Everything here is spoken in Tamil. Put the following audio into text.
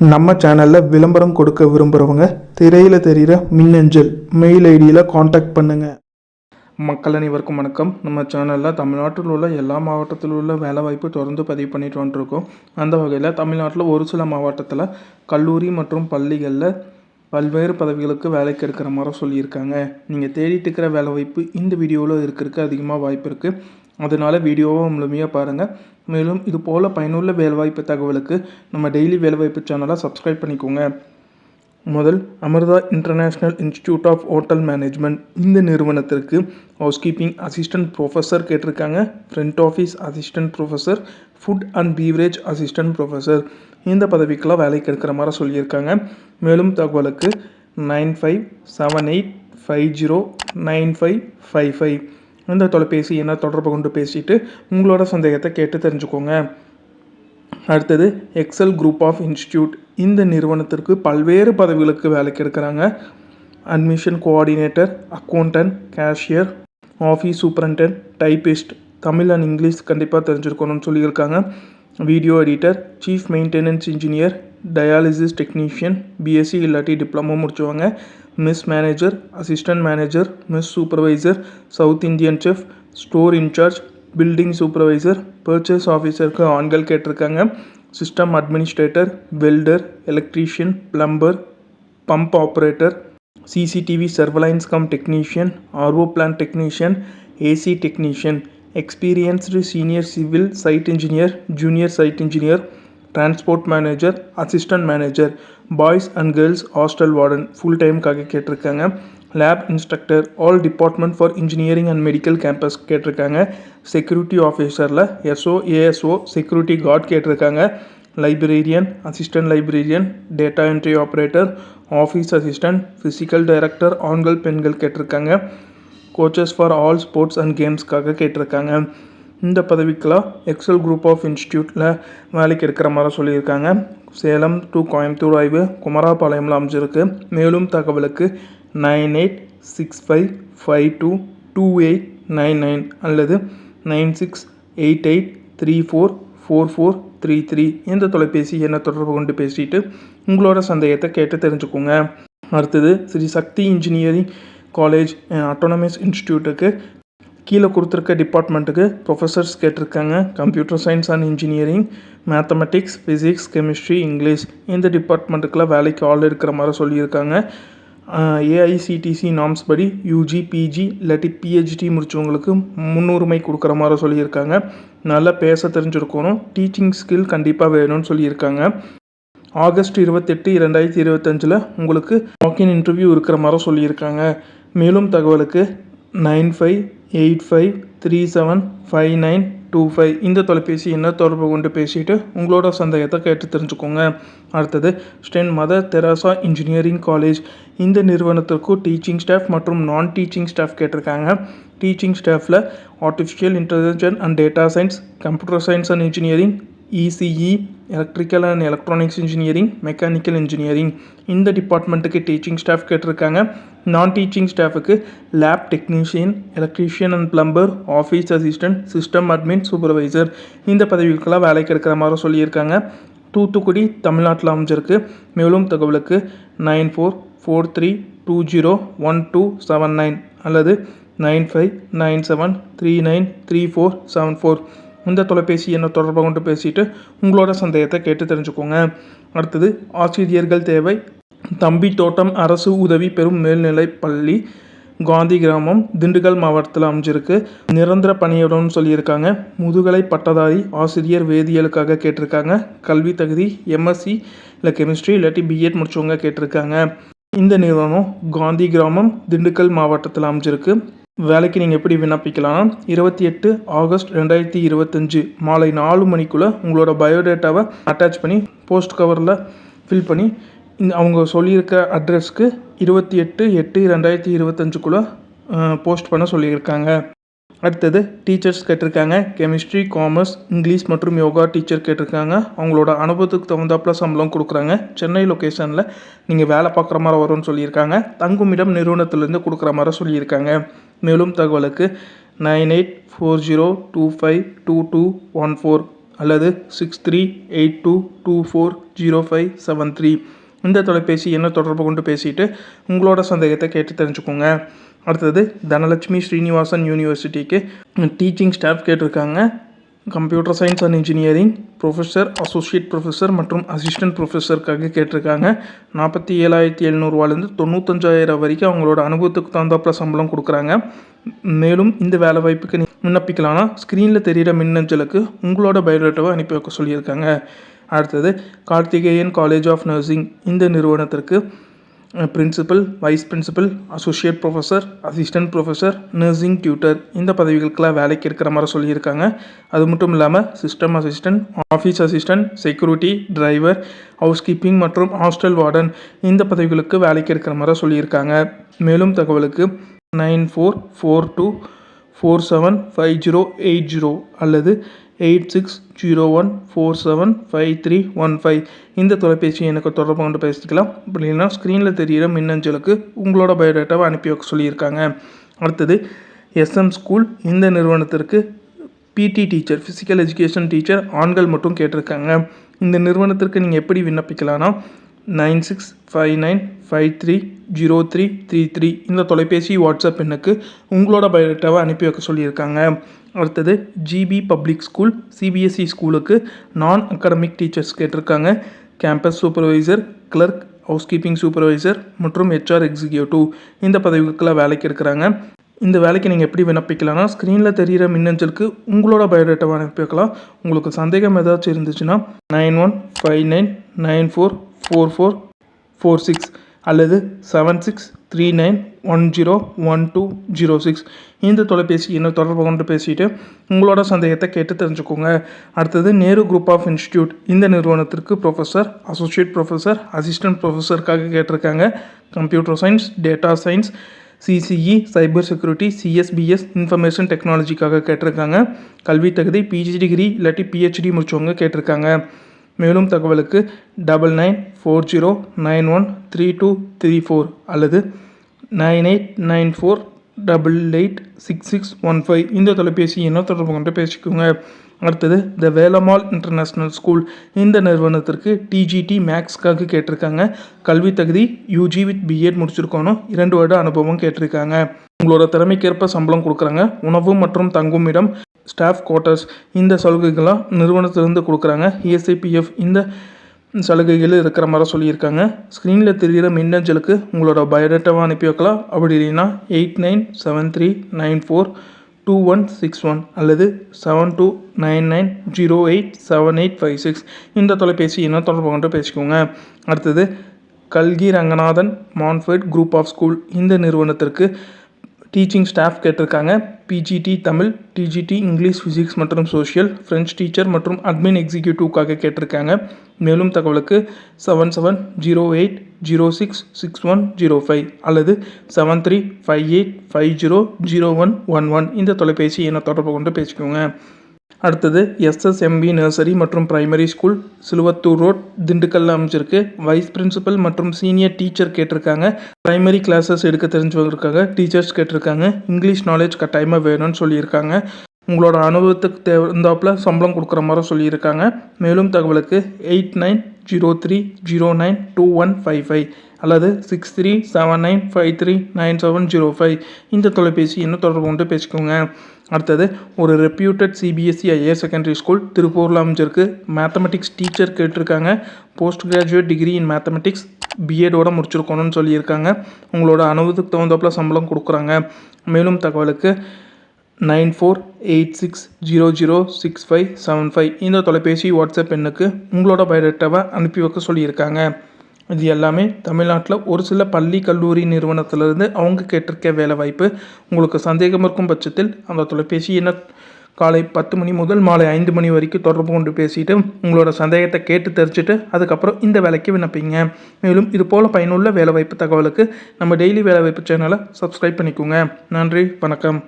நம்ம சேனலில் விளம்பரம் கொடுக்க விரும்புகிறவங்க திரையில் தெரிகிற மின்னஞ்சல் மெயில் ஐடியில் காண்டாக்ட் பண்ணுங்கள் மக்கள் அனைவருக்கும் வணக்கம். நம்ம சேனலில் தமிழ்நாட்டில் உள்ள எல்லா மாவட்டத்தில் உள்ள வேலைவாய்ப்பு தொடர்ந்து பதிவு பண்ணிட்டு வந்துருக்கோம். அந்த வகையில் தமிழ்நாட்டில் ஒரு சில மாவட்டத்தில் கல்லூரி மற்றும் பள்ளிகளில் பல்வேறு பதவிகளுக்கு வேலைக்கு எடுக்கிற மாதிரி சொல்லியிருக்காங்க. நீங்கள் தேடிட்டு இருக்கிற வேலைவாய்ப்பு இந்த வீடியோவில் இருக்கிறதுக்கு அதிகமாக வாய்ப்பு இருக்குது அதனால் வீடியோவை முழுமையாக பாருங்கள் மேலும் இது போல் பயனுள்ள வேலைவாய்ப்பு தகவலுக்கு நம்ம டெய்லி வேலைவாய்ப்பு சேனலை சப்ஸ்கிரைப் பண்ணிக்கோங்க. முதல் Amrita international institute of hotel management இந்த நிறுவனத்திற்கு ஹவுஸ் கீப்பிங் அசிஸ்டன்ட் ப்ரொஃபஸர் கேட்டிருக்காங்க. Front office assistant professor food and beverage assistant professor இந்த பதவிக்கெலாம் வேலைக்கு எடுக்கிற மாதிரி சொல்லியிருக்காங்க. மேலும் தகவலுக்கு nine five seven eight five zero nine five five five. இந்த தொலைபேசி என்ன தொடர்பு கொண்டு பேசிட்டு உங்களோட சந்தேகத்தை கேட்டு தெரிஞ்சுக்கோங்க. அடுத்தது எக்ஸல் குரூப் ஆஃப் இன்ஸ்டியூட் இந்த நிறுவனத்திற்கு பல்வேறு பதவிகளுக்கு வேலைக்கு எடுக்கிறாங்க. Admission coordinator accountant cashier office superintendent typist Tamil and English கண்டிப்பாக தெரிஞ்சிருக்கணும்னு சொல்லியிருக்காங்க. Video editor chief maintenance engineer dialysis technician BSc இல்லாட்டி diploma முடிச்சுவாங்க. mess manager assistant manager mess supervisor south Indian chef store incharge building supervisor purchase ஆஃபீஸருக்கு ஆண்கள் கேட்டிருக்காங்க system administrator welder electrician plumber pump operator CCTV surveillance cum technician RO plant technician AC technician experienced senior civil site engineer junior site engineer transport manager assistant manager boys and girls hostel warden full டைமுக்காக கேட்டிருக்காங்க. Lab instructor all department for engineering and medical campus கேட்டிருக்காங்க. செக்யூரிட்டி ஆஃபீஸரில் எஸ்ஓ ஏஎஸ்ஓ செக்யூரிட்டி கார்ட் கேட்டிருக்காங்க. Librarian assistant librarian data entry operator office assistant physical director ஆண்கள் பெண்கள் கேட்டிருக்காங்க. Coaches for all sports and கேம்ஸ்க்காக கேட்டிருக்காங்க. இந்த பதவிக்கெல்லாம் எக்ஸல் குரூப் ஆஃப் இன்ஸ்டியூட்டில் வேலைக்கு எடுக்கிற மாதிரி சொல்லியிருக்காங்க. சேலம் டு கோயம்புத்தூர் ஆய்வு குமராபாளையமில் அமைஞ்சிருக்கு. மேலும் தகவலுக்கு nine eight six five five two two eight nine nine அல்லது nine six eight eight three four four four three three இந்த தொலைபேசி எண்ணை தொடர்பு கொண்டு பேசிட்டு உங்களோட சந்தேகத்தை கேட்டு தெரிஞ்சுக்கோங்க. அடுத்தது Sri Sakthi engineering college autonomous இன்ஸ்டியூட்டுக்கு கீழே கொடுத்துருக்க டிபார்ட்மெண்ட்டுக்கு ப்ரொஃபஸர்ஸ் கேட்டிருக்காங்க. Computer science and engineering mathematics physics chemistry English இந்த டிபார்ட்மெண்ட்டுக்கெலாம் வேலைக்கு ஆள் இருக்கிற மாதிரி சொல்லியிருக்காங்க. ஏஐசிடிசி நாம்ஸ் படி யூஜி பிஜி இல்லாட்டி பிஹெச்டி முடித்தவங்களுக்கு முன்னுரிமை கொடுக்குற மாதிரி சொல்லியிருக்காங்க. நல்லா பேச தெரிஞ்சிருக்கணும். டீச்சிங் ஸ்கில் கண்டிப்பாக வேணும்னு சொல்லியிருக்காங்க. ஆகஸ்ட் இருபத்தெட்டு இரண்டாயிரத்தி இருபத்தஞ்சில் உங்களுக்கு வாக்கின் இன்டர்வியூ இருக்கிற மாதிரி சொல்லியிருக்காங்க. மேலும் தகவலுக்கு nine five eight five three seven five nine two five இந்த தொலைபேசி என்ன தொடர்பு கொண்டு பேசிட்டு உங்களோட சந்தேகத்தை கேட்டு தெரிஞ்சுக்கோங்க. அடுத்தது ஸ்டென் மதர் தெராசா இன்ஜினியரிங் காலேஜ். இந்த நிறுவனத்திற்கும் டீச்சிங் ஸ்டாஃப் மற்றும் நான் டீச்சிங் ஸ்டாஃப் கேட்டிருக்காங்க. Teaching ஸ்டாஃபில் artificial intelligence and data science computer science and engineering ECE electrical and electronics engineering mechanical engineering இந்த டிபார்ட்மெண்ட்டுக்கு டீச்சிங் ஸ்டாஃப் கேட்டிருக்காங்க. Non teaching ஸ்டாஃபுக்கு lab technician electrician and plumber office assistant system admin supervisor இந்த பதவிகளுக்கெல்லாம் வேலைக்கு எடுக்கிற மாதிரி சொல்லியிருக்காங்க. தூத்துக்குடி தமிழ்நாட்டில் அமைஞ்சிருக்கு. மேலும் தகவலுக்கு nine four four three two zero one two seven nine அல்லது nine five nine seven three nine three four seven four. இந்த தொலைபேசி எண்ணை தொடர்பு கொண்டு பேசிட்டு உங்களோட சந்தேகத்தை கேட்டு தெரிஞ்சுக்கோங்க. அடுத்தது ஆசிரியர்கள் தேவை. தம்பி தோட்டம் அரசு உதவி பெறும் மேல்நிலைப் பள்ளி காந்தி கிராமம் திண்டுக்கல் மாவட்டத்தில் அமைஞ்சிருக்கு. நிரந்தர பணியிடம்னு சொல்லியிருக்காங்க. முதுகலை பட்டதாரி ஆசிரியர் வேதியியலுக்காக கேட்டிருக்காங்க. கல்வி தகுதி எம்எஸ்சி இல்லை கெமிஸ்ட்ரி இல்லாட்டி பிஎட் முடிச்சவங்க கேட்டிருக்காங்க. இந்த நிறுவனம் காந்தி கிராமம் திண்டுக்கல் மாவட்டத்தில் அமைஞ்சிருக்கு. வேலைக்கு நீங்கள் எப்படி விண்ணப்பிக்கலாம் இருபத்தி எட்டு ஆகஸ்ட் ரெண்டாயிரத்தி இருபத்தஞ்சு மாலை நாலு மணிக்குள்ளே உங்களோட பயோடேட்டாவை அட்டாச் பண்ணி போஸ்ட் கவரில் ஃபில் பண்ணி இந்த அவங்க சொல்லியிருக்க அட்ரஸ்க்கு இருபத்தி எட்டு எட்டு ரெண்டாயிரத்தி இருபத்தஞ்சுக்குள்ளே போஸ்ட் பண்ண சொல்லியிருக்காங்க. அடுத்தது டீச்சர்ஸ் கேட்டிருக்காங்க. கெமிஸ்ட்ரி காமர்ஸ் இங்கிலீஷ் மற்றும் யோகா டீச்சர் கேட்டிருக்காங்க. அவங்களோட அனுபவத்துக்கு தகுந்தாப்புல சம்பளம் கொடுக்குறாங்க. சென்னை லொக்கேஷனில் நீங்கள் வேலை பார்க்குற மாதிரி வரும்னு சொல்லியிருக்காங்க. தங்குமிடம் நிறுவனத்திலேருந்து கொடுக்குற மாதிரி சொல்லியிருக்காங்க. மேலும் தகவலுக்கு nine eight four zero two five two two one four அல்லது six three eight two two four zero five seven three. இந்த தொலைபேசி என்ன தொடர்பு கொண்டு பேசிட்டு உங்களோட சந்தேகத்தை கேட்டு தெரிஞ்சுக்கோங்க. அடுத்தது தனலட்சுமி ஸ்ரீனிவாசன் யூனிவர்சிட்டிக்கு டீச்சிங் ஸ்டாஃப் கேட்டிருக்காங்க. Computer science and engineering professor associate professor மற்றும் அசிஸ்டன்ட் ப்ரொஃபஸருக்காக கேட்டிருக்காங்க. நாற்பத்தி ஏழாயிரத்தி எழுநூறுவாலேருந்து தொண்ணூத்தஞ்சாயிரம் வரைக்கும் அவங்களோட அனுபவத்துக்கு தகுந்தாப்பில் சம்பளம் கொடுக்குறாங்க. மேலும் இந்த வேலை வாய்ப்புக்கு நீ விண்ணப்பிக்கலாம்னா ஸ்க்ரீனில் தெரிகிற மின்னஞ்சலுக்கு உங்களோட பயோடேட்டாவை அனுப்பி வைக்க சொல்லியிருக்காங்க. அடுத்தது கார்த்திகேயன் காலேஜ் ஆஃப் நர்சிங் இந்த நிறுவனத்திற்கு principal vice principal associate professor assistant professor nursing tutor இந்த பதவிகளுக்கெல்லாம் வேலைக்கு இருக்கிற மாதிரி சொல்லியிருக்காங்க. அது மட்டும் இல்லாமல் system assistant office assistant security driver housekeeping மற்றும் ஹாஸ்டல் வார்டன் இந்த பதவிகளுக்கு வேலைக்கு இருக்கிற மாதிரி சொல்லியிருக்காங்க. மேலும் தகவலுக்கு nine four four two four seven five zero eight zero அல்லது eight six zero one four seven five three one five இந்த தொலைபேசியை எனக்கு தொடர்பு கொண்டு பேசிக்கலாம். அப்படி இல்லைன்னா ஸ்க்ரீனில் தெரிகிற மின்னஞ்சலுக்கு உங்களோட பயோடேட்டாவை அனுப்பி வைக்க சொல்லியிருக்காங்க. அடுத்தது எஸ்எம் ஸ்கூல் இந்த நிறுவனத்திற்கு பிடி டீச்சர் ஃபிசிக்கல் எஜுகேஷன் டீச்சர் ஆண்கள் மட்டும் கேட்டிருக்காங்க. இந்த நிறுவனத்திற்கு நீங்கள் எப்படி விண்ணப்பிக்கலாம்னா nine six five nine five three zero three three three இந்த தொலைபேசி வாட்ஸ்அப் எண்ணுக்கு உங்களோட பயோடேட்டாவை அனுப்பி வைக்க சொல்லியிருக்காங்க. அடுத்தது ஜிபி பப்ளிக் ஸ்கூல் சிபிஎஸ்இ ஸ்கூலுக்கு நான் அகாடமிக் டீச்சர்ஸ் கேட்டிருக்காங்க. Campus supervisor clerk housekeeping supervisor மற்றும் ஹெச்ஆர் எக்ஸிக்யூட்டிவ் இந்த பதவிகளுக்கெல்லாம் வேலைக்கு இருக்கிறாங்க இந்த வேலைக்கு நீங்கள் எப்படி விண்ணப்பிக்கலாம்னா ஸ்க்ரீனில் தெரிகிற மின்னஞ்சலுக்கு உங்களோட பயோடேட்டாவை அனுப்பி வைக்கலாம். உங்களுக்கு சந்தேகம் ஏதாச்சும் இருந்துச்சுன்னா nine one five nine nine four four four four six அல்லது seven six three nine one zero one two zero six இந்த தொலைபேசி என்ன தொடர்பு கொண்டு பேசிட்டு உங்களோட சந்தேகத்தை கேட்டு தெரிஞ்சுக்கோங்க. அடுத்தது நேரு குரூப் ஆஃப் இன்ஸ்டியூட் இந்த நிறுவனத்திற்கு ப்ரொஃபஸர் அசோசியேட் ப்ரொஃபஸர் அசிஸ்டன்ட் ப்ரொஃபஸருக்காக கேட்டிருக்காங்க. Computer science data science CCE cyber security CSBS information டெக்னாலஜிக்காக கேட்டிருக்காங்க. கல்வி தகுதி பிஜி டிகிரி இல்லாட்டி பிஹெச்டி முடிச்சவங்க கேட்டிருக்காங்க. மேலும் தகவலுக்கு double nine four zero nine one three two three four அல்லது nine eight nine four double eight six six one five இந்த தொலைபேசி என்ன தொடர்பு கொண்டு பேசிக்கோங்க. அடுத்தது த வேலம்மாள் இன்டர்நேஷ்னல் ஸ்கூல். இந்த நிறுவனத்திற்கு டிஜிடி மேக்ஸ்க்காக கேட்டிருக்காங்க. கல்வி தகுதி யூஜி வித் பிஎட் முடிச்சிருக்கணும் இரண்டு வருட அனுபவம் கேட்டிருக்காங்க. உங்களோட திறமைக்கேற்ப சம்பளம் கொடுக்குறாங்க. உணவு மற்றும் தங்கும் இடம் ஸ்டாஃப் குவார்ட்டர்ஸ் இந்த சலுகைகள்லாம் நிறுவனத்திலிருந்து கொடுக்குறாங்க. இஎஸ்ஐபிஎஃப் இந்த சலுகைகள் இருக்கிற மாதிரி சொல்லியிருக்காங்க. ஸ்க்ரீனில் தெரிகிற மின்னஞ்சலுக்கு உங்களோட பயோடேட்டாவை அனுப்பி வைக்கலாம். அப்படி இல்லைன்னா eight nine seven three nine four two one six one அல்லது seven two nine nine zero eight seven eight five six இந்த தொலைபேசி என்ன தொடர்பு கொண்டு பேசிக்கோங்க. அடுத்தது கல்கி Ranganathan Montfort group of school இந்த நிறுவனத்திற்கு டீச்சிங் ஸ்டாஃப் கேட்டிருக்காங்க. PGT Tamil TGT English physics மற்றும் சோஷியல் ஃப்ரெஞ்ச் டீச்சர் மற்றும் அட்மின் எக்ஸிக்யூட்டிவ்க்காக கேட்டிருக்காங்க. மேலும் தகவலுக்கு seven seven zero eight zero six six one zero five அல்லது seven three five eight five zero zero one one one இந்த தொலைபேசி எண்ணை தொடர்பு கொண்டு பேசிக்கோங்க. அடுத்தது எஸ்எஸ்எம்பி நர்சரி மற்றும் பிரைமரி ஸ்கூல் சிலுவத்தூர் ரோட் திண்டுக்கல்ல அமைச்சிருக்கு வைஸ் பிரின்சிபல் மற்றும் சீனியர் டீச்சர் கேட்டிருக்காங்க. பிரைமரி கிளாஸஸ் எடுக்க தெரிஞ்சவங்களுக்காக டீச்சர்ஸ் கேட்டிருக்காங்க. இங்கிலீஷ் நாலேஜ் கட்டாயமாக வேணும்னு சொல்லியிருக்காங்க. உங்களோட அனுபவத்துக்கு தகுந்தாப்புல சம்பளம் கொடுக்குற மாதிரி சொல்லியிருக்காங்க. மேலும் தகவலுக்கு eight nine zero three zero nine two one five five அல்லது six three seven nine five three nine seven zero five இந்த தொலைபேசி இன்னும் தொடர்பு கொண்டு பேசிக்கோங்க. அடுத்தது ஒரு reputed CBSE higher secondary school திருப்பூரில் அமைஞ்சிருக்கு. மேத்தமெட்டிக்ஸ் டீச்சர் கேட்டிருக்காங்க. Post graduate degree in mathematics பிஎடோட முடிச்சிருக்கணும்னு சொல்லியிருக்காங்க. உங்களோட அனுபவத்துக்கு தகுந்தாப்புல சம்பளம் கொடுக்குறாங்க. மேலும் தகவலுக்கு nine four eight six zero zero six five seven five இந்த தொலைபேசி வாட்ஸ்அப் எண்ணுக்கு உங்களோட பயோடேட்டாவை அனுப்பி வைக்க சொல்லியிருக்காங்க. இது எல்லாமே தமிழ்நாட்டில் ஒரு சில பள்ளி கல்லூரி நிறுவனத்திலிருந்து அவங்க கேட்டிருக்க வேலை வாய்ப்பு. உங்களுக்கு சந்தேகம் இருக்கும் பட்சத்தில் அந்த தொலைபேசி என்ன காலை பத்து மணி முதல் மாலை ஐந்து மணி வரைக்கும் தொடர்பு கொண்டு பேசிட்டு உங்களோட சந்தேகத்தை கேட்டு தெரிஞ்சுட்டு அதுக்கப்புறம் இந்த வேலைக்கு விண்ணப்பிங்க. மேலும் இது போல் பயனுள்ள வேலைவாய்ப்பு தகவலுக்கு நம்ம டெய்லி வேலைவாய்ப்பு சேனலை சப்ஸ்கிரைப் பண்ணிக்கோங்க. நன்றி வணக்கம்.